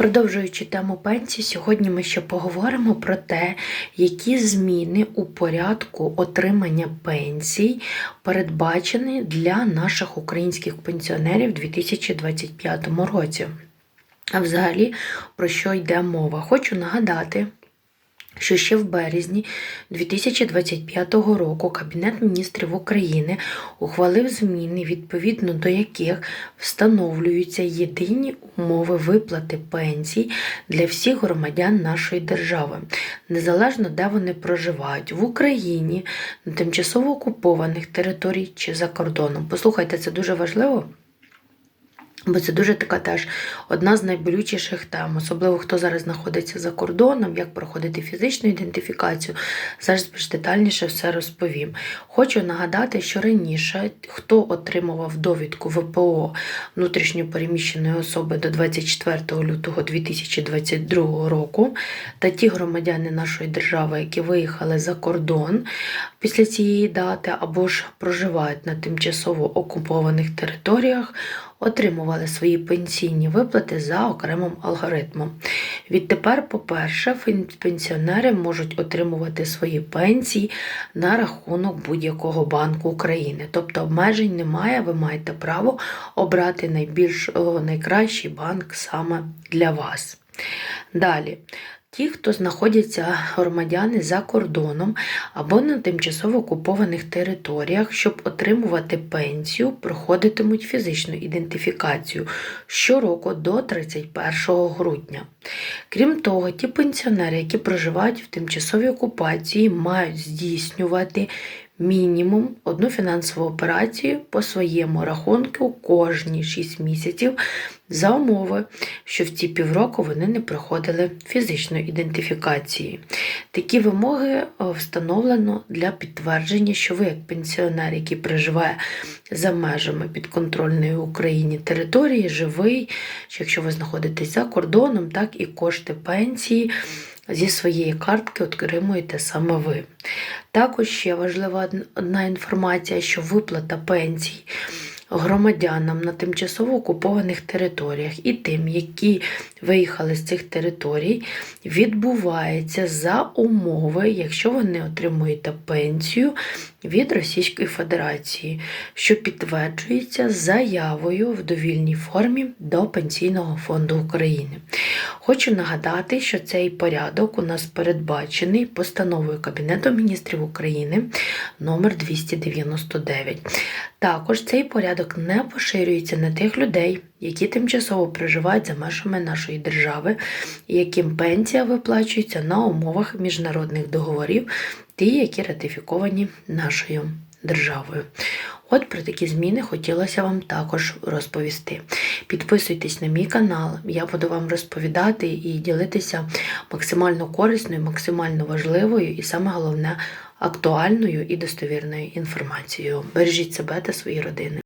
Продовжуючи тему пенсій, сьогодні ми ще поговоримо про те, які зміни у порядку отримання пенсій передбачені для наших українських пенсіонерів у 2025 році. А взагалі, про що йде мова? Хочу нагадати, що ще в березні 2025 року Кабінет міністрів України ухвалив зміни, відповідно до яких встановлюються єдині умови виплати пенсій для всіх громадян нашої держави, незалежно де вони проживають в Україні, на тимчасово окупованих територій чи за кордоном. Послухайте, це дуже важливо. Бо це дуже така теж одна з найболючіших тем, особливо хто зараз знаходиться за кордоном, як проходити фізичну ідентифікацію. Зараз більш детальніше все розповім. Хочу нагадати, що раніше хто отримував довідку ВПО внутрішньо переміщеної особи до 24 лютого 2022 року, та ті громадяни нашої держави, які виїхали за кордон після цієї дати, або ж проживають на тимчасово окупованих територіях отримували свої пенсійні виплати за окремим алгоритмом. Відтепер, по-перше, пенсіонери можуть отримувати свої пенсії на рахунок будь-якого банку України. Тобто обмежень немає, ви маєте право обрати найбільш найкращий банк саме для вас. Далі. Ті, хто знаходяться громадяни за кордоном або на тимчасово окупованих територіях, щоб отримувати пенсію, проходитимуть фізичну ідентифікацію щороку до 31 грудня. Крім того, ті пенсіонери, які проживають в тимчасовій окупації, мають здійснювати мінімум одну фінансову операцію по своєму рахунку кожні 6 місяців за умови, що в ці півроку вони не проходили фізичної ідентифікації. Такі вимоги встановлено для підтвердження, що ви, як пенсіонер, який проживає за межами підконтрольної Україні території, живий, що якщо ви знаходитесь за кордоном, так і кошти пенсії зі своєї картки отримуєте саме ви. Також ще важлива одна інформація, що виплата пенсій громадянам на тимчасово окупованих територіях і тим, які виїхали з цих територій, відбувається за умови, якщо ви не отримуєте пенсію від Російської Федерації, що підтверджується заявою в довільній формі до Пенсійного фонду України. Хочу нагадати, що цей порядок у нас передбачений постановою Кабінету міністрів України номер 299. Також цей порядок не поширюється на тих людей, які тимчасово проживають за межами нашої держави, яким пенсія виплачується на умовах міжнародних договорів, ті, які ратифіковані нашою державою. От про такі зміни хотілося вам також розповісти. Підписуйтесь на мій канал, я буду вам розповідати і ділитися максимально корисною, максимально важливою і саме головне актуальною і достовірною інформацією. Бережіть себе та свої родини.